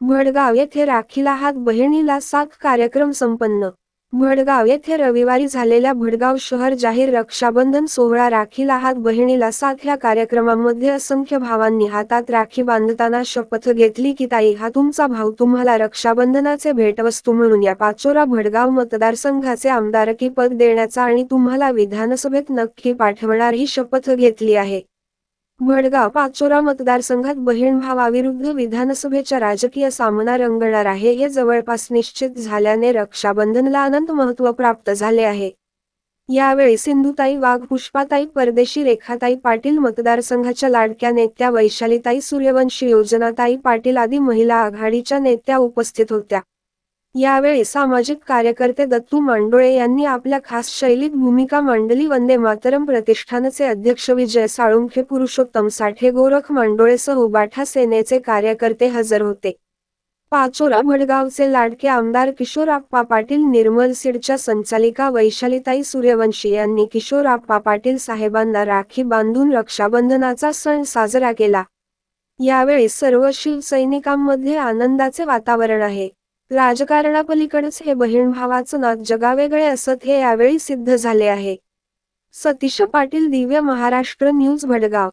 भडगाव येथे राखीला हात बहिणीला साथ कार्यक्रम संपन्न. भडगाव येथे रविवारी झालेल्या भडगाव शहर जाहीर रक्षाबंधन सोहळा राखीला हात बहिणीला साथ या कार्यक्रमामध्ये असंख्य भावांनी हातात राखी बांधताना शपथ घेतली की ताई हा तुमचा भाऊ तुम्हाला रक्षाबंधनाचे भेटवस्तू म्हणून या पाचोरा भडगाव मतदारसंघाचे आमदारकी पद देण्याचा आणि तुम्हाला विधानसभेत नक्की पाठवणार ही शपथ घेतली आहे. मडगाव पाचोरा मतदारसंघात बहीण भावाविरुद्ध विधानसभेच्या राजकीय सामना रंगणार आहे हे जवळपास निश्चित झाल्याने रक्षाबंधनला अनंत महत्त्व प्राप्त झाले आहे. यावेळी सिंधुताई वाघ पुष्पाताई परदेशी रेखाताई पाटील मतदारसंघाच्या लाडक्या नेत्या वैशालीताई सूर्यवंशी योजनाताई पाटील आदी महिला आघाडीच्या नेत्या उपस्थित होत्या. यावेळी सामाजिक कार्यकर्ते दत्तू मांडोळे यांनी आपल्या खास शैलीत भूमिका मांडली. वंदे मातरम प्रतिष्ठानचे अध्यक्ष विजय साळुंखे पुरुषोत्तम साठे गोरख मांडोळेसह उबाठा सेनेचे कार्यकर्ते हजर होते. पाचोरा भडगावचे लाडके आमदार किशोर आप्पा पाटील निर्मल सिडच्या संचालिका वैशालीताई सूर्यवंशी यांनी किशोर आप्पा पाटील साहेबांना राखी बांधून रक्षाबंधनाचा सण साजरा केला. यावेळी सर्व शिवसैनिकांमध्ये आनंदाचे वातावरण आहे. राजकारणापलीकडेच हे बहीण भावाचं नात जगावेगळे असत हे यावेळी सिद्ध झाले आहे. सतीश पाटील दिव्य महाराष्ट्र न्यूज भडगाव.